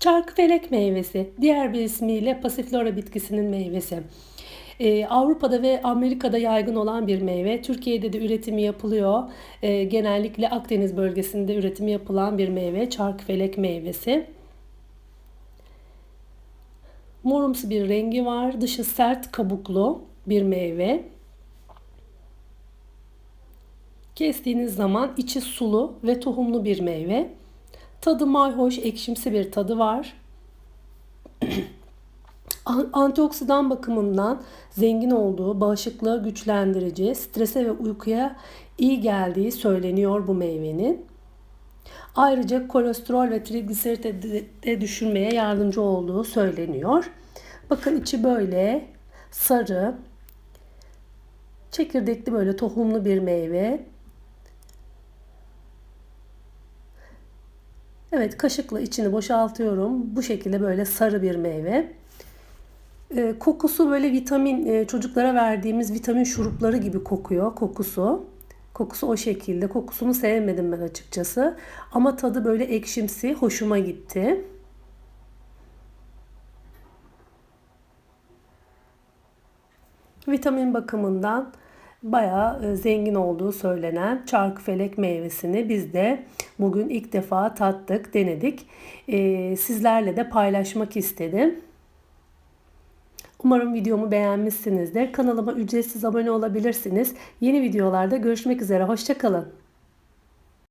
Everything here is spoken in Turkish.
Çarkıfelek meyvesi, diğer bir ismiyle pasiflora bitkisinin meyvesi. Ee, Avrupa'da ve Amerika'da yaygın olan bir meyve. Türkiye'de de üretimi yapılıyor. Ee, genellikle Akdeniz bölgesinde üretimi yapılan bir meyve. Çarkıfelek meyvesi. Morumsu bir rengi var. Dışı sert kabuklu bir meyve. Kestiğiniz zaman içi sulu ve tohumlu bir meyve. Tadı mayhoş, ekşimsi bir tadı var. Antioksidan bakımından zengin olduğu, bağışıklığı güçlendirici, strese ve uykuya iyi geldiği söyleniyor bu meyvenin. Ayrıca kolesterol ve trigliserit de düşürmeye yardımcı olduğu söyleniyor. Bakın içi böyle sarı, çekirdekli böyle tohumlu bir meyve. Evet kaşıkla içini boşaltıyorum. Bu şekilde böyle sarı bir meyve. E, kokusu böyle vitamin e, çocuklara verdiğimiz vitamin şurupları gibi kokuyor kokusu. Kokusu o şekilde. Kokusunu sevmedim ben açıkçası. Ama tadı böyle ekşimsi, hoşuma gitti. Vitamin bakımından bayağı e, zengin olduğu söylenen çarkıfelek meyvesini biz de bugün ilk defa tattık, denedik. E, sizlerle de paylaşmak istedim. Umarım videomu beğenmişsinizdir. Kanalıma ücretsiz abone olabilirsiniz. Yeni videolarda görüşmek üzere. Hoşçakalın.